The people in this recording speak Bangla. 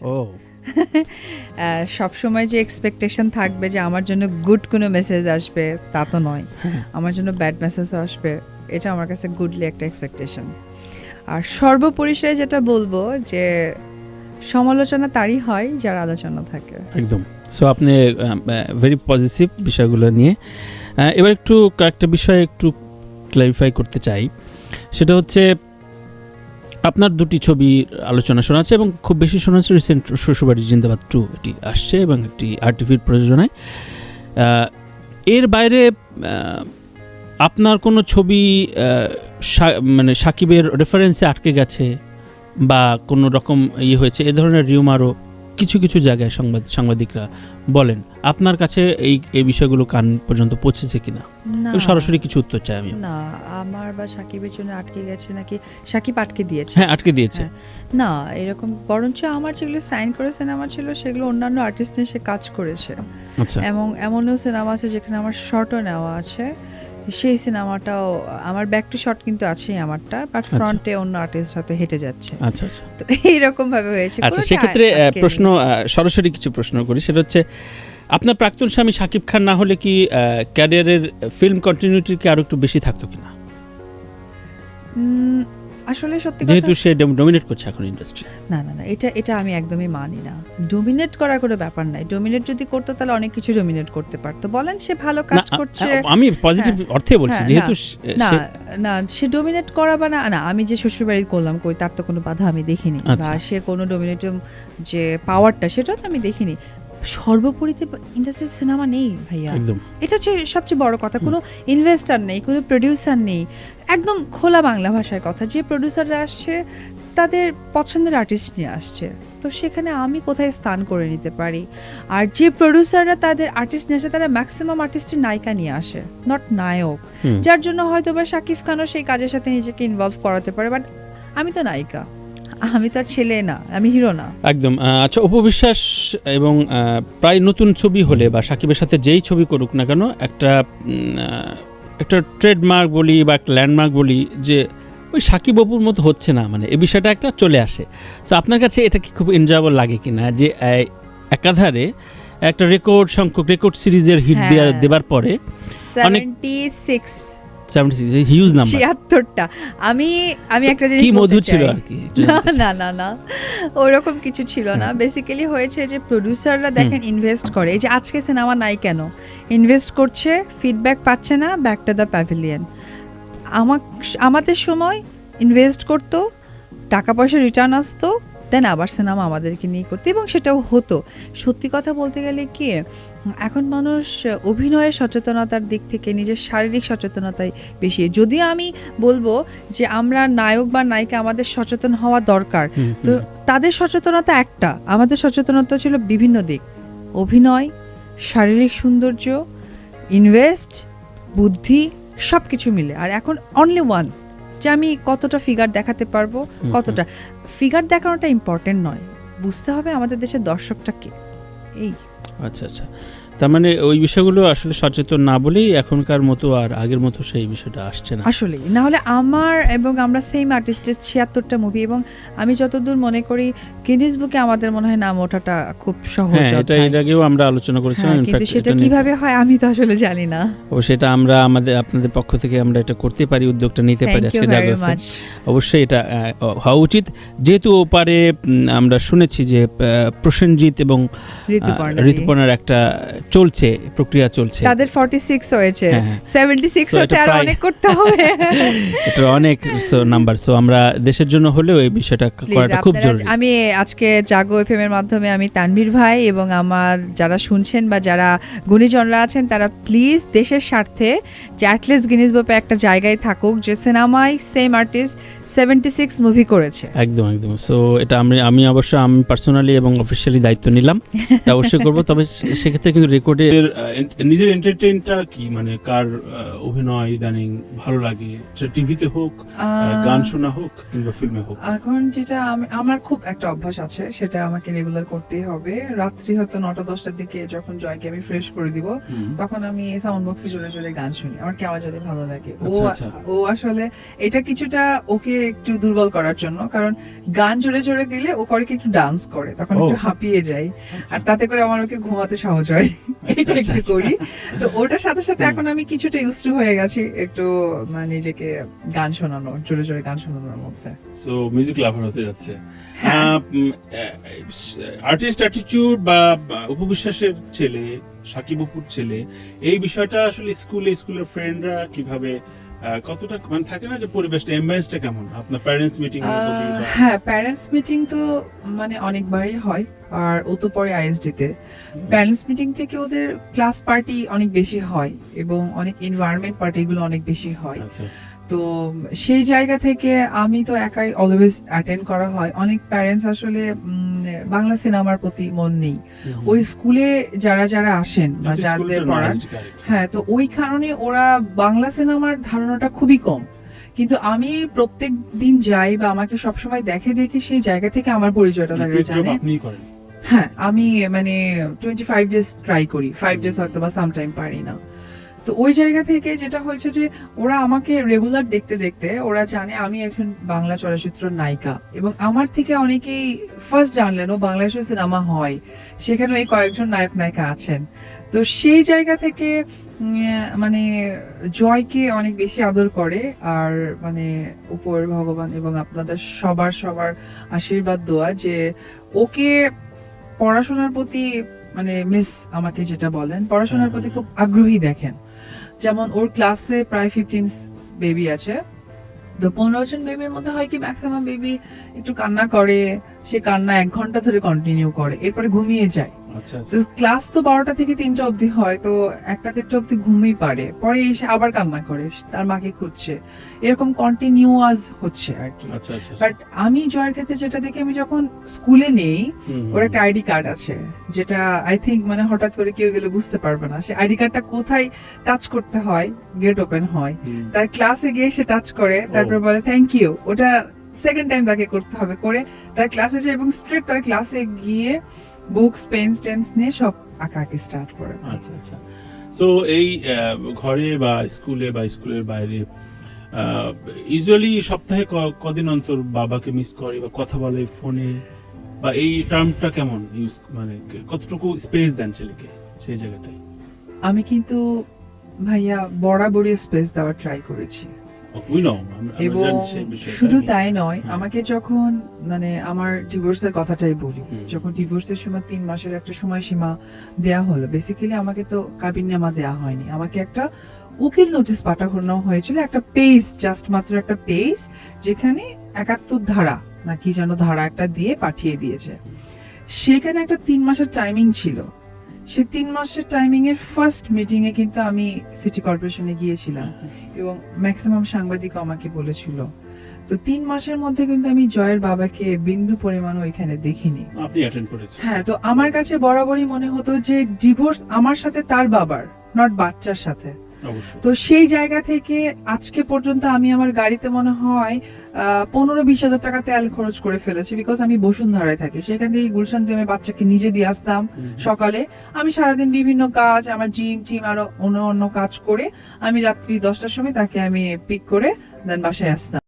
ও। সব সময় যে এক্সপেকটেশন থাকবে যে আমার জন্য গুড কোনো মেসেজ আসবে তা তো নয়। হ্যাঁ। আমার জন্য ব্যাড মেসেজও আসবে এটা আমার কাছে গুডলি একটা এক্সপেকটেশন আর সর্বোপরিসরে যেটা বলব যে সমালোচনা তারই হয় যার আলোচনা থাকে। একদম। সো আপনি ভেরি পজিটিভ বিষয়গুলো নিয়ে এবার একটু কয়েকটা বিষয় একটু ক্লারিফাই করতে চাই। সেটা হচ্ছে আপনার দুটি ছবি আলোচনা শোনা আছে এবং খুব বেশি শোনা আছে রিসেন্ট শ্বশুরবাড়ি জিন্দাবাদ টু এটি আসছে এবং একটি আরটিভির প্রযোজনায়। এর বাইরে আপনার কোনো ছবি মানে সাকিবের রেফারেন্সে আটকে গেছে বা কোনো রকম ইয়ে হয়েছে? এ ধরনের রিউমারও কিছু কিছু জায়গায় সংবাদ সাংবাদিকরা বলেন আপনার কাছে এই এই বিষয়গুলো কান পর্যন্ত পৌঁছেছে কিনা? সরাসরি কিছু উত্তর চাই আমি না আমার বা সাকিবের জন্য আটকে গেছে নাকি? সাকিব আটকে দিয়েছে। হ্যাঁ আটকে দিয়েছে। হ্যাঁ। না এরকম বরঞ্চ আমার যেগুলো সাইন করে সিনেমা ছিল সেগুলো অন্যান্য আর্টিস্ট নিয়ে সে কাজ করেছে। আচ্ছা। এবং এমনও সিনেমা আছে যেখানে আমার শর্টও নেওয়া আছে। সেই সিনেমাটাও আমার ব্যাক টু শট কিন্তু আছেই আমারটা বাট ফ্রন্টে অন্য আর্টিস্ট হয়তো হেঁটে যাচ্ছে। আচ্ছা আচ্ছা। তো এইরকম ভাবে হয়েছে। আচ্ছা সেক্ষেত্রে প্রশ্ন সরাসরি কিছু প্রশ্ন করি। সেটা হচ্ছে আপনার প্রাক্তন স্বামী শাকিব খান না হলে কি ক্যারিয়ারের ফিল্ম কন্টিনিউটি কি আরও একটু বেশি থাকতো কিনা? আসলে সত্যি যেহেতু সে ডোমিনেট করছে এখন ইন্ডাস্ট্রি না না না এটা এটা আমি একদমই মানি না। ডোমিনেট করার কোনো ব্যাপার নাই। ডোমিনেট যদি করতো তাহলে অনেক কিছু ডোমিনেট করতে পারতো। বলেন সে ভালো কাজ করছে। আমি পজিটিভ অর্থে বলছি হ্যাঁ, যেহেতু না, না সে- ডোমিনেট করা বা না না আমি যে শ্বশুরবাড়ি করলাম কই তার তো কোনো বাধা আমি দেখিনি। আচ্ছা। বা সে কোনো ডোমিনেটিভ যে পাওয়ারটা সেটাও তো আমি দেখিনি। সর্বোপরিতে ইন্ডাস্ট্রির সিনেমা নেই ভাইয়া। একদম। এটা হচ্ছে সবচেয়ে বড় কথা। কোনো ইনভেস্টার নেই কোনো প্রডিউসার নেই। একদম খোলা বাংলা ভাষায় কথা। যে প্রডিউসাররা আসছে তাদের পছন্দের আর্টিস্ট নিয়ে আসছে। তো সেখানে আমি কোথায় স্থান করে নিতে পারি? আর যে প্রডিউসাররা তাদের আর্টিস্ট নিয়ে আসে তারা ম্যাক্সিমাম আর্টিস্টের নায়িকা নিয়ে আসে নট নায়ক। যার জন্য হয়তো বা শাকিব খানও সেই কাজের সাথে নিজেকে ইনভলভ করাতে পারে বাট আমি তো নায়িকা। আমি তো আর ছেলে না আমি হিরো না। একদম। আচ্ছা উপবিশ্বাস এবং প্রায় নতুন ছবি হলে বা সাকিবের সাথে যেই ছবি করুক না কেন একটা একটা ট্রেডমার্ক বলি বা একটা ল্যান্ডমার্ক বলি যে ওই সাকিব অপুর মতো হচ্ছে না মানে এই বিষয়টা একটা চলে আসে সো আপনার কাছে এটা কি খুব এনজয়েবল লাগে কি না যে একাধারে একটা রেকর্ড সংখ্যক রেকর্ড সিরিজের হিট দেওয়া। দেবার পরে seventy six seventy six huge number ছিয়াত্তরটা। আমি আমি একটা জিনিস কি ছিল আর কি? না না না না। ওরকম কিছু ছিল না। বেসিক্যালি হয়েছে যে প্রডিউসাররা দেখেন ইনভেস্ট করে। এই যে আজকে সিনেমা নাই কেন? ইনভেস্ট করছে ফিডব্যাক পাচ্ছে না ব্যাক টু দ্য প্যাভিলিয়ন আমাক আমাদের সময় ইনভেস্ট করতো টাকা পয়সা রিটার্ন আসতো দেন আবার সিনেমা আমাদেরকে নিয়ে করতে। এবং সেটাও হতো। সত্যি কথা বলতে গেলে কি এখন মানুষ অভিনয়ের সচেতনতার দিক থেকে নিজের শারীরিক সচেতনতায় বেশি। যদিও আমি বলব যে আমরা নায়ক বা নায়িকা আমাদের সচেতন হওয়া দরকার। তো তাদের সচেতনতা একটা। আমাদের সচেতনতা ছিল বিভিন্ন দিক। অভিনয় শারীরিক সৌন্দর্য ইনভেস্ট বুদ্ধি সব কিছু মিলে। আর এখন অনলি ওয়ান যে আমি কতটা ফিগার দেখাতে পারব কতটা। ফিগার দেখানোটা ইম্পর্টেন্ট নয়। বুঝতে হবে আমাদের দেশের দর্শকটা কে। এই। আচ্ছা আচ্ছা। তার মানে ওই বিষয়গুলো আসলে সচেতন না বলেই এখনকার মতো আর আগের মতো সেই বিষয়টা আসছে না। আসলে না হলে আমার এবং আমরা সেম আর্টিস্টের ছিয়াত্তরটা মুভি এবং আমি যতদূর মনে করি গিনিস বুকে আমাদের মনে হয় নাম ওঠাটা খুব সহজ হ্যাঁ এটা এর আগেও আমরা আলোচনা করেছিলাম হ্যাঁ, কিন্তু সেটা কীভাবে হয় আমি তো আসলে জানি না। ও সেটা আমরা আমাদের আপনাদের পক্ষ থেকে আমরা এটা করতে পারি উদ্যোগটা নিতে পারি আজকে মাচ অবশ্যই এটা হওয়া উচিত। যেহেতু ওপারে আমরা শুনেছি যে প্রসেনজিৎ এবং ঋতুপর্ণার একটা চলছে প্রক্রিয়া চলছে। তাদের 46 হয়েছে। হ্যাঁ, হ্যাঁ। 76 হতে আর অনেক করতে হবে। এটা অনেক নাম্বার সো আমরা দেশের জন্য হলেও এই বিষয়টা করাটা খুব জরুরি। আমি আজকে জাগো এফএম এর মাধ্যমে আমি তানভীর ভাই এবং আমার যারা শুনছেন বা যারা গুণীজনরা আছেন তারা প্লিজ দেশের স্বার্থে যে অ্যাটলিস্ট গিনিস বুকে একটা জায়গায় থাকুক যে সিনেমায় সেম আর্টিস্ট 76 মুভি করেছে। একদম একদম। সো এটা আমি আমি অবশ্য আমি পার্সোনালি এবং অফিসিয়ালি দায়িত্ব নিলাম। অবশ্যই করব। তবে সেক্ষেত্রে কিন্তু রেকর্ডে নিজের এন্টারটেইনটা কি? মানে কার অভিনয় ইদানিং ভালো লাগে? সেটা টিভিতে হোক গান শোনা হোক কিংবা ফিল্মে হোক। এখন যেটা আমার খুব একটা অভ্যাস আছে সেটা আমাকে রেগুলার করতেই হবে। রাত্রি হয়তো নটা দশটার দিকে যখন জয়কে আমি ফ্রেশ করে দিব তখন আমি সাউন্ড বক্সে চলে চলে গান শুনি। আমার কেমন জানি ভালো লাগে। ও আচ্ছা, আচ্ছা। ও আসলে এটা কিছুটা ওকে একটু দুর্বল করার জন্য কারণ গান জোরে জোরে দিলে ও করে কি একটু ডান্স করে তখন একটু হাঁপিয়ে যায়। আর তাতে করে আমার ওকে ঘুমাতে সহজ হয়। এটা আচ্ছা, একটু আচ্ছা। করি তো ওটার সাথে সাথে এখন আমি কিছুটা ইউজ টু হয়ে গেছি একটু মানে নিজেকে গান শোনানো জোরে জোরে গান শোনানোর মধ্যে সো মিউজিক লাভার হতে যাচ্ছে। আর্টিস্ট অ্যাটিটিউড বা উপবিশ্বাসের ছেলে সাকিব অপুর ছেলে এই বিষয়টা আসলে স্কুলে স্কুলের ফ্রেন্ডরা কীভাবে কতটা মানে থাকে না যে পরিবেশটা এম্বায়েন্সটা কেমন? আপনার প্যারেন্টস মিটিং হ্যাঁ প্যারেন্টস মিটিং তো মানে অনেকবারই হয় আর ও তো পরে আইএসডি তে প্যারেন্টস মিটিং থেকে ওদের ক্লাস পার্টি অনেক বেশি হয় এবং অনেক এনভায়রনমেন্ট পার্টি এগুলো অনেক বেশি হয়। আচ্ছা। তো সেই জায়গা থেকে আমি তো একাই অলওয়েজ অ্যাটেন্ড করা হয়। অনেক প্যারেন্টস আসলে বাংলা সিনেমার প্রতি মন নেই। ওই স্কুলে যারা যারা আসেন বা যাদের পড়ান হ্যাঁ তো ওই কারণে ওরা বাংলা সিনেমার ধারণাটা খুবই কম। কিন্তু আমি প্রত্যেক দিন যাই বা আমাকে সবসময় দেখে দেখে সেই জায়গা থেকে আমার পরিচয়টা তারা জানে। হ্যাঁ আমি মানে টোয়েন্টি ফাইভ ডেজ ট্রাই করি। ফাইভ ডেজ হয়তো বা সামটাইম পারি না। তো ওই জায়গা থেকে যেটা হয়েছে যে ওরা আমাকে রেগুলার দেখতে দেখতে ওরা জানে আমি একজন বাংলা চলচ্চিত্র নায়িকা এবং আমার থেকে অনেকেই ফার্স্ট জানলেন ও বাংলাদেশের সিনেমা হয়। সেখানে এই কয়েকজন নায়ক নায়িকা আছেন। তো সেই জায়গা থেকে মানে জয়কে অনেক বেশি আদর করে আর মানে উপর ভগবান এবং আপনাদের সবার সবার আশীর্বাদ দোয়া যে ওকে পড়াশোনার প্রতি মানে মিস আমাকে যেটা বলেন পড়াশোনার প্রতি খুব আগ্রহী দেখেন। যেমন ওর ক্লাসে প্রায় ফিফটিন বেবি আছে। তো পনেরো জন বেবির মধ্যে হয় কি ম্যাক্সিমাম বেবি একটু কান্না করে, সে কান্না এক ঘণ্টা ধরে কন্টিনিউ করে, এরপরে ঘুমিয়ে যায়। ক্লাস তো বারোটা থেকে তিনটা অবধি হয় তো একটা দেড়টা অবধি ঘুমিয়ে পারে। পরে এসে আবার কান্না করে তার মাকে খুঁজছে। এরকম কন্টিনিউয়াস হচ্ছে আর কি। আচ্ছা আচ্ছা বাট আমি জয়ের ক্ষেত্রে যেটা দেখি আমি যখন স্কুলে নেই ওর একটা আইডি কার্ড আছে যেটা আই থিঙ্ক মানে হঠাৎ করে কেউ গেলে বুঝতে পারবে না। সে আইডি কার্ডটা কোথায় টাচ করতে হয় গেট ওপেন হয়। তার ক্লাসে গিয়ে সে টাচ করে তারপর বলে থ্যাংক ইউ ওটা সেকেন্ড টাইম তাকে করতে হবে করে তার ক্লাসে যায় এবং স্ট্রেট তার ক্লাসে গিয়ে বুকস পেন্স টেন্স নিয়ে সব আঁকা আঁকি স্টার্ট করে আচ্ছা আচ্ছা। সো এই ঘরে বা স্কুলে বা স্কুলের বাইরে ইউজুয়ালি সপ্তাহে কদিন অন্তর বাবাকে মিস করে বা কথা বলে ফোনে বা এই টার্মটা কেমন ইউজ মানে কতটুকু স্পেস দেন ছেলেকে সেই জায়গাটায়? আমি কিন্তু ভাইয়া বরাবরই স্পেস দেওয়ার ট্রাই করেছি। এবং শুধু তাই নয় আমাকে যখন মানে আমার ডিভোর্সের কথাটাই বলি। যখন ডিভোর্সের সময় তিন মাসের একটা সময়সীমা দেয়া হলো বেসিক্যালি আমাকে তো কাবিননামা দেয়া হয়নি। আমাকে একটা উকিল নোটিশ পাঠানো হয়েছিল একটা পেজ জাস্ট মাত্র একটা পেজ যেখানে একাত্তর ধারা না কি যেন ধারা একটা দিয়ে পাঠিয়ে দিয়েছে। সেখানে একটা তিন মাসের টাইমিং ছিল। সে তিন মাসের টাইমিং এর ফার্স্ট মিটিং এ কিন্তু আমি সিটি কর্পোরেশনে গিয়েছিলাম। এবং ম্যাক্সিমাম সাংবাদিক আমাকে বলেছিল। তো তিন মাসের মধ্যে কিন্তু আমি জয়ের বাবাকে বিন্দু পরিমাণ ওইখানে দেখিনি। হ্যাঁ তো আমার কাছে বরাবরই মনে হতো যে ডিভোর্স আমার সাথে তার বাবার নট বাচ্চার সাথে। তো সেই জায়গা থেকে আজকে পর্যন্ত আমি আমার গাড়িতে মনে হয় পনেরো বিশ হাজার টাকা তেল খরচ করে ফেলেছি বিকজ আমি বসুন্ধরায় থাকি। সেখান থেকে গুলশান দিয়ে আমি বাচ্চাকে নিজে দিয়ে আসতাম সকালে। আমি সারাদিন বিভিন্ন কাজ আমার জিম টিম আরও অন্য অন্য কাজ করে আমি রাত্রি দশটার সময় তাকে আমি পিক করে দেন বাসায় আসতাম।